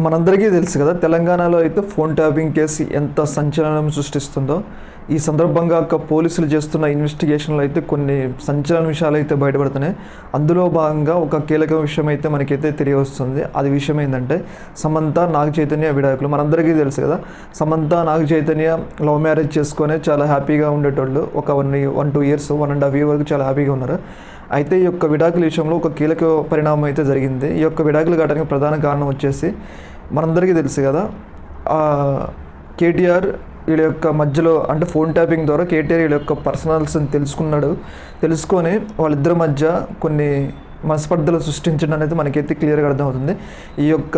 మనందరికీ తెలుసు కదా తెలంగాణలో అయితే ఫోన్ ట్యాపింగ్ కేసు ఎంత సంచలనం సృష్టిస్తుందో. ఈ సందర్భంగా ఒక పోలీసులు చేస్తున్న ఇన్వెస్టిగేషన్లో అయితే కొన్ని సంచలన విషయాలు అయితే బయటపడుతున్నాయి. అందులో భాగంగా ఒక కీలక విషయం అయితే మనకైతే తెలియవస్తుంది. అది విషయం ఏంటంటే సమంత నాగ చైతన్య విడాకులు మనందరికీ తెలుసు కదా సమంత నాగ చైతన్య లవ్ మ్యారేజ్ చేసుకొని చాలా హ్యాపీగా ఉండేటోళ్ళు. ఒక one one two years one and half year వరకు చాలా హ్యాపీగా ఉన్నారు. అయితే ఈ యొక్క విడాకుల విషయంలో ఒక కీలక పరిణామం అయితే జరిగింది. ఈ యొక్క విడాకులు కావడానికి ప్రధాన కారణం వచ్చేసి మనందరికీ తెలుసు కదా కేటీఆర్ వీళ్ళ యొక్క మధ్యలో అంటే ఫోన్ ట్యాపింగ్ ద్వారా కేటీఆర్ వీళ్ళ యొక్క పర్సనల్స్ని తెలుసుకున్నాడు. తెలుసుకొని వాళ్ళిద్దరి మధ్య కొన్ని మనస్పర్ధలు సృష్టించడం అనేది మనకైతే క్లియర్గా అర్థమవుతుంది. ఈ యొక్క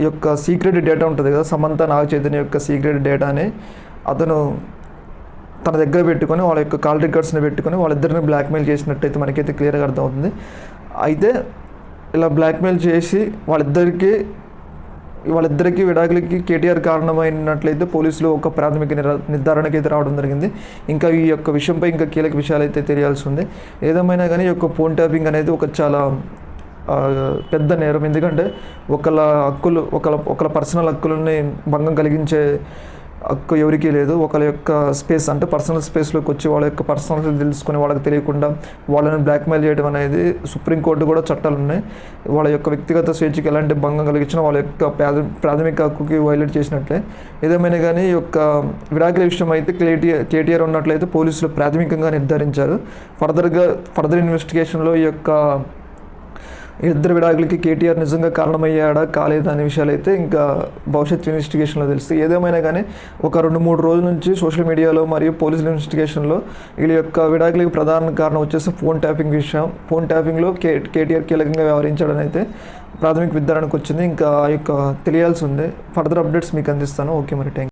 ఈ యొక్క సీక్రెట్ డేటా ఉంటుంది కదా సమంత నాగ చైతన్య యొక్క సీక్రెట్ డేటాని అతను తన దగ్గర పెట్టుకొని వాళ్ళ యొక్క కాల్ రికార్డ్స్ని పెట్టుకొని వాళ్ళిద్దరిని బ్లాక్మెయిల్ చేసినట్టయితే మనకైతే క్లియర్గా అర్థమవుతుంది. అయితే ఇలా బ్లాక్మెయిల్ చేసి వాళ్ళిద్దరికీ వాళ్ళిద్దరికీ విడాకులకి కేటీఆర్ కారణమైనట్లయితే పోలీసులు ఒక ప్రాథమిక నిర్ధారణకి అయితే రావడం జరిగింది. ఇంకా ఈ యొక్క విషయంపై ఇంకా కీలక విషయాలు అయితే తెలియాల్సి ఉంది. ఏదేమైనా కానీ ఈ యొక్క ఫోన్ ట్యాపింగ్ అనేది ఒక చాలా పెద్ద నేరం. ఎందుకంటే ఒకళ్ళ హక్కులు ఒకళ్ళ ఒకళ్ళ పర్సనల్ హక్కులని భంగం కలిగించే హక్కు ఎవరికీ లేదు. ఒకళ్ళ యొక్క స్పేస్ అంటే పర్సనల్ స్పేస్లోకి వచ్చి వాళ్ళ యొక్క పర్సనల్ తెలుసుకొని వాళ్ళకి తెలియకుండా వాళ్ళని బ్లాక్మెయిల్ చేయడం అనేది సుప్రీంకోర్టు కూడా చట్టాలు ఉన్నాయి. వాళ్ళ యొక్క వ్యక్తిగత స్వేచ్ఛకి ఎలాంటి భంగం కలిగించినా వాళ్ళ యొక్క ప్రాథమిక హక్కుకి వైలేట్ చేసినట్లే. ఏదేమైనా కానీ ఈ యొక్క విడాకుల విషయం అయితే కేటీఆర్ కేటీఆర్ ఉన్నట్లయితే పోలీసులు ప్రాథమికంగా నిర్ధారించారు. ఫర్దర్గా ఫర్దర్ ఇన్వెస్టిగేషన్లో ఈ యొక్క ఇద్దరు విడాకులకి కేటీఆర్ నిజంగా కారణమయ్యాడా కాలేదా అనే విషయాలు అయితే ఇంకా భవిష్యత్ ఇన్వెస్టిగేషన్లో తెలుస్తాయి ఏదేమైనా కానీ ఒక రెండు మూడు రోజుల నుంచి సోషల్ మీడియాలో మరియు పోలీసుల ఇన్వెస్టిగేషన్లో వీళ్ళ యొక్క విడాకులకి ప్రధాన కారణం వచ్చేసి ఫోన్ ట్యాపింగ్ విషయం. ఫోన్ ట్యాపింగ్లో కే కేటీఆర్ కీలకంగా వ్యవహరించాడని అయితే ప్రాథమిక విధానానికి వచ్చింది. ఇంకా ఆ యొక్క తెలియాల్సి ఉంది. ఫర్దర్ అప్డేట్స్ మీకు అందిస్తాను. ఓకే మరి థ్యాంక్